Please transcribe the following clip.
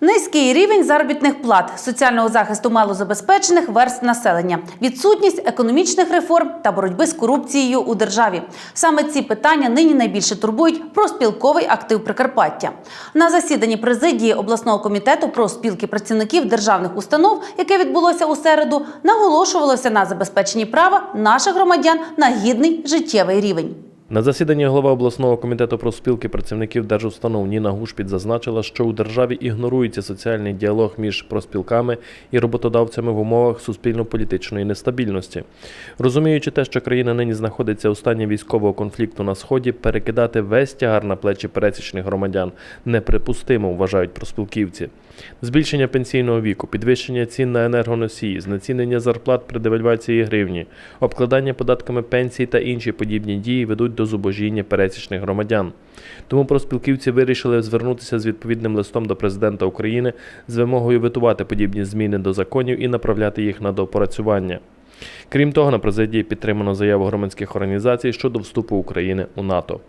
Низький рівень заробітних плат, соціального захисту малозабезпечених верств населення, відсутність економічних реформ та боротьби з корупцією у державі. Саме ці питання нині найбільше турбують профспілковий актив Прикарпаття. На засіданні президії обласного комітету про спілки працівників державних установ, яке відбулося у середу, наголошувалося на забезпеченні права наших громадян на гідний життєвий рівень. На засіданні голова обласного комітету профспілки працівників держустанов Ніна Гушпіт зазначила, що у державі ігнорується соціальний діалог між профспілками і роботодавцями в умовах суспільно-політичної нестабільності. Розуміючи те, що країна нині знаходиться у стані військового конфлікту на сході, перекидати весь тягар на плечі пересічних громадян неприпустимо, вважають профспілківці. Збільшення пенсійного віку, підвищення цін на енергоносії, знецінення зарплат при девальвації гривні, обкладання податками пенсій та інші подібні дії ведуть до зубожіння пересічних громадян. Тому проспілківці вирішили звернутися з відповідним листом до президента України з вимогою витувати подібні зміни до законів і направляти їх на доопрацювання. Крім того, на президії підтримано заяву громадських організацій щодо вступу України у НАТО.